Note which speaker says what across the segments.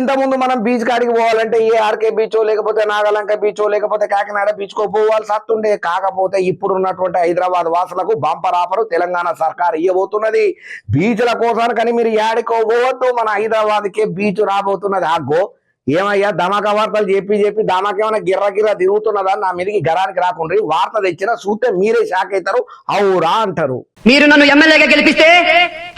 Speaker 1: ఇంతకుముందు ముందు మనం బీచ్ కాడికి పోవాలంటే ఏ ఆర్కే బీచ్ లేకపోతే నాగలంక బీచ్ లేకపోతే కాకినాడ బీచ్కో పోవాల్సి వస్తుండే కాకపోతే ఇప్పుడు ఉన్నటువంటి హైదరాబాద్ వాసులకు బంపర్ ఆఫర్ తెలంగాణ సర్కార్ ఇవ్వబోతున్నది బీచ్ల కోసానికని మీరు ఏడికో పోవద్దు. మన హైదరాబాద్ కే బీచ్ రాబోతున్నది. ఆగో ఏమయ్యా ధమాకా వార్తలు చెప్పి చెప్పి ధమాకేమైనా గిర్ర గిర్ర తిరుగుతున్నదా? నా మీదకి గరానికి రాకుండా వార్త తెచ్చినా చూస్తే మీరే షాక్ అవుతారు అవురా అంటారు.
Speaker 2: మీరు నన్ను ఎమ్మెల్యేగా గెలిపిస్తే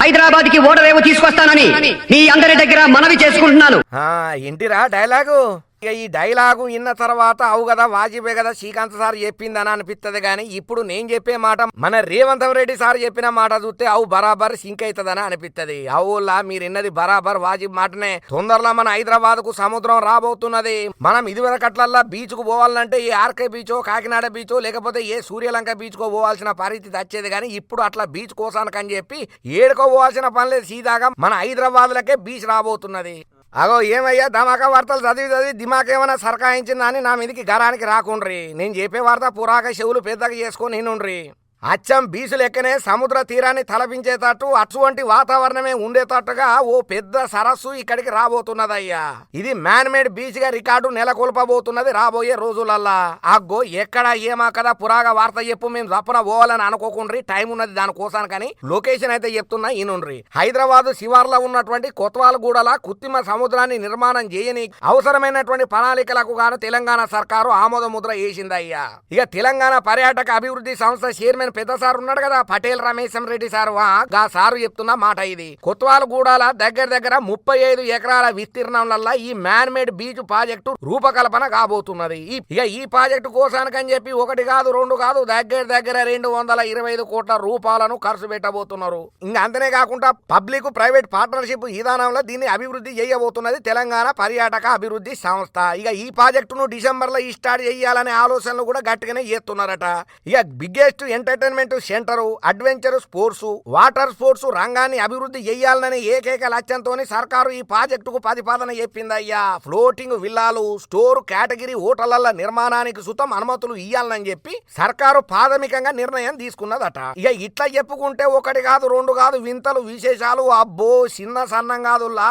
Speaker 2: హైదరాబాద్కి ఓటర్ ఏవో తీసుకొస్తానని మీ అందరి దగ్గర మనవి చేసుకుంటున్నాను.
Speaker 3: ఆ, ఏంటిరా డైలాగు? ఇక ఈ డైలాగు విన్న తర్వాత అవు కదా వాజిపే కదా శ్రీకాంత్ సార్ చెప్పిందని అనిపిస్తుంది కానీ ఇప్పుడు నేను చెప్పే మాట మన రేవంత్ రెడ్డి సార్ చెప్పిన మాట చూస్తే అవు బరాబర్ సింక్ అవుతుందని అనిపిస్తుంది అవులా మీరు విన్నది బరాబర్ వాజిబ్ మాటనే. తొందరలో మన హైదరాబాద్కు సముద్రం రాబోతున్నది. మనం ఇదివరకట్లల్లా బీచ్కు పోవాలంటే ఏ ఆర్కే బీచో కాకినాడ బీచో లేకపోతే ఏ సూర్యలంక బీచ్ కో పోవాల్సిన పరిస్థితి వచ్చేది కానీ ఇప్పుడు అట్లా బీచ్ కోసానికని చెప్పి ఏడుకో పోవాల్సిన పని లేదు. సీదాగా మన హైదరాబాద్ లకే బీచ్ రాబోతున్నది. అగో ఏమయ్యా ధమాకా వార్తలు చదివి చదివి దిమాకేమైనా సరకాయించిందని నా మీదకి గరానికి రాకుండ్రి. నేను చెప్పే వార్త పురాక చెవులు పెద్దగా చేసుకొని నుండ్రి అచ్చం బీచ్ లెక్కనే సముద్ర తీరాన్ని తలపించేటట్టు అటువంటి వాతావరణమే ఉండేటట్టుగా ఓ పెద్ద సరస్సు ఇక్కడికి రాబోతున్నదయ్యా. ఇది మ్యాన్మేడ్ బీచ్గా రికార్డు నెలకొల్పబోతున్నది రాబోయే రోజులల్లా. అగ్గో ఎక్కడ ఏమా కదా పురాగా వార్త చెప్పు మేము తప్పున పోవాలని అనుకోకుండ్రి టైం ఉన్నది దానికోసాను కానీ లొకేషన్ అయితే చెప్తున్నా ఈనుండ్రి. హైదరాబాద్ శివార్లో ఉన్నటువంటి కొత్వాలగూడల కృత్రిమ సముద్రాన్ని నిర్మాణం చేయని అవసరమైనటువంటి ప్రణాళికలకు గాను తెలంగాణ సర్కారు ఆమోద ముద్ర వేసిందయ్యా. ఇక తెలంగాణ పర్యాటక అభివృద్ధి సంస్థ చైర్మన్ పెద్ద సార్ ఉన్నాడు కదా పటేల్ రమేశం రెడ్డి సార్. గా సారు చెప్తున్న మాట ఇది. కొత్వాలగూడల దగ్గర దగ్గర ముప్పై ఐదు ఎకరాల విస్తీర్ణంలల్లా ఈ మ్యాన్ మేడ్ బీచ్ ప్రాజెక్టు రూపకల్పన కాబోతున్నది. ఇక ఈ ప్రాజెక్టు కోసానికని చెప్పి ఒకటి కాదు రెండు కాదు దగ్గర దగ్గర రెండు వందల ఇరవై ఐదు కోట్ల రూపాయలను ఖర్చు పెట్టబోతున్నారు. ఇంకా అంతనే కాకుండా పబ్లిక్ ప్రైవేట్ పార్ట్నర్షిప్ విధానంలో దీన్ని అభివృద్ధి చేయబోతున్నది తెలంగాణ పర్యాటక అభివృద్ధి సంస్థ. ఇక ఈ ప్రాజెక్టును డిసెంబర్లో స్టార్ట్ చేయాలనే ఆలోచనలు కూడా గట్టిగానే చేస్తున్నారట. ఇక biggest entertainment centre adventure sports water sports రంగాన్ని అభివృద్ధి చేయాలని ఏకైక లక్ష్యంతో సర్కారు ఈ ప్రాజెక్టుకు ప్రతిపాదన చెప్పిందయ్యా. ఫ్లోటింగ్ విల్లాలు స్టోర్ కేటగిరీ హోటళ్ళ నిర్మాణానికి సుతం అనుమతులు ఇయ్యాలని చెప్పి సర్కారు ప్రాథమికంగా నిర్ణయం తీసుకున్నదట. ఇక ఇట్లా చెప్పుకుంటే ఒకటి కాదు రెండు కాదు వింతలు విశేషాలు అబ్బో చిన్న సన్నం కాదులా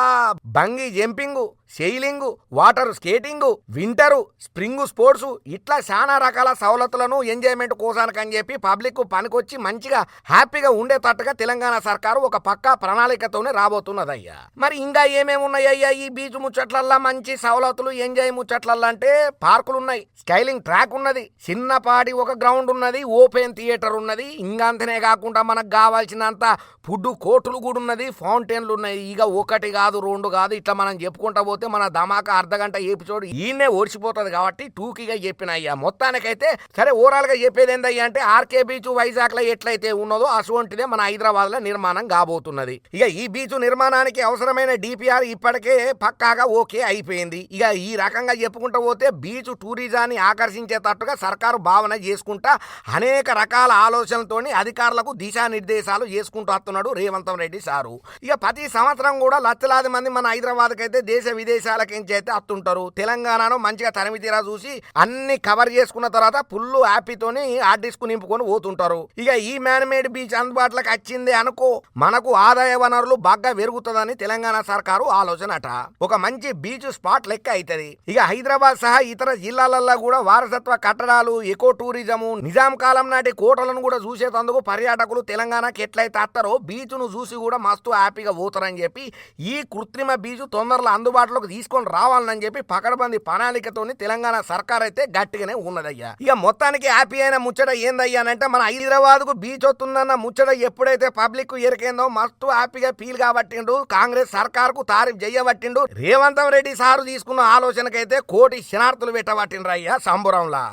Speaker 3: bungee jumping. Sailing water skating winter spring sports ఇట్లా చాలా రకాల సవలతులను ఎంజాయ్మెంట్ కోసానికి అని చెప్పి పబ్లిక్ పనికొచ్చి మంచిగా హ్యాపీగా ఉండేటట్టుగా తెలంగాణ సర్కారు ఒక పక్కా ప్రణాళికతోనే రాబోతున్నదయ్యా. మరి ఇంకా ఏమేమి ఉన్నాయ్యా ఈ బీచ్ ముచ్చట్లల్లా? మంచి సవలతులు ఎంజాయ్ ముచ్చట్లల్లా అంటే పార్కులు ఉన్నాయి స్కైలింగ్ ట్రాక్ ఉన్నది. చిన్నపాటి ఒక గ్రౌండ్ ఉన్నది. ఓపెన్ థియేటర్ ఉన్నది. ఇంకా అంతనే కాకుండా మనకు కావాల్సినంత ఫుడ్ కోర్టులు కూడా ఉన్నది. ఫౌంటైన్లు ఉన్నాయి. ఇక ఒకటి కాదు రెండు కాదు ఇట్లా మనం చెప్పుకుంటా పోతే మన ధమాకా అర్ధ గంట ఎపిసోడ్ ఈయనే ఓడిచిపోతుంది కాబట్టి టూకీగా చెప్పిన అయ్యా మొత్తానికైతే సరే ఓరాల్గా చెప్పేది ఏందయ్యా అంటే ఆర్కే బీచ్ వైజాగ్లో ఎట్లయితే ఉన్నదో అటువంటిదే మన హైదరాబాద్లో నిర్మాణం కాబోతున్నది. ఇక ఈ బీచ్ నిర్మాణానికి అవసరమైన డిపిఆర్ ఇప్పటికే పక్కాగా ఓకే అయిపోయింది. ఇక ఈ రకంగా చెప్పుకుంటూ పోతే బీచ్ టూరిజాన్ని ఆకర్షించేటట్టుగా సర్కారు భావన చేసుకుంటా అనేక రకాల ఆలోచనలతోని అధికారులకు దిశానిర్దేశాలు చేసుకుంటూ వస్తున్నాడు రేవంత్ రెడ్డి సారు. ఇక ప్రతి సంవత్సరం కూడా లక్షలాది మంది మన హైదరాబాద్కి అయితే దేశ విదేశాలకించి అయితే తెలంగాణను మంచిగా తనివి తీరా చూసి అన్ని కవర్ చేసుకున్న తర్వాత ఫుల్ హ్యాపీతోని హార్డ్ డిస్క్ నింపుకొని పోతుంటారు. ఇక ఈ మ్యాన్ మేడ్ బీచ్ అందుబాటులోకి వచ్చింది అనుకో మనకు ఆదాయ వనరులు బాగా పెరుగుతుందని తెలంగాణ సర్కారు ఆలోచన అట ఒక మంచి బీచ్ స్పాట్ లెక్క అవుతుంది ఇక హైదరాబాద్ సహా ఇతర జిల్లాలలో కూడా వారసత్వ కట్టడాలు ఎకో టూరిజము నిజాం కాలం నాటి కోటలను కూడా చూసేటందుకు పర్యాటకులు తెలంగాణకి ఎట్లయితే అత్తారో బీచ్ను చూసి కూడా మస్తు హ్యాపీగా పోతారని చెప్పి ఈ కృత్రిమ బీచ్ తొందరలో అందుబాటులోకి తీసుకొని రావాలని చెప్పి పకడబంది ప్రణాళికతోని తెలంగాణ సర్కార్ అయితే గట్టిగానే ఉన్నదయ్యా. ఇక మొత్తానికి హ్యాపీ అయిన ముచ్చట ఏందయ్యా అంటే మన హైదరాబాద్కు బీచ్ వస్తుందన్న ముచ్చట ఎప్పుడైతే పబ్లిక్ ఎరికేందో మస్తు హ్యాపీగా ఫీల్ కాబట్టిండు. కాంగ్రెస్ సర్కార్కు తారీఫ్ చేయబట్టిండు రేవంత్ రెడ్డి సారు తీసుకున్న ఆలోచనకైతే కోటి శనార్థులు పెట్టబట్టిండ్రయ్యా సంబురంలా.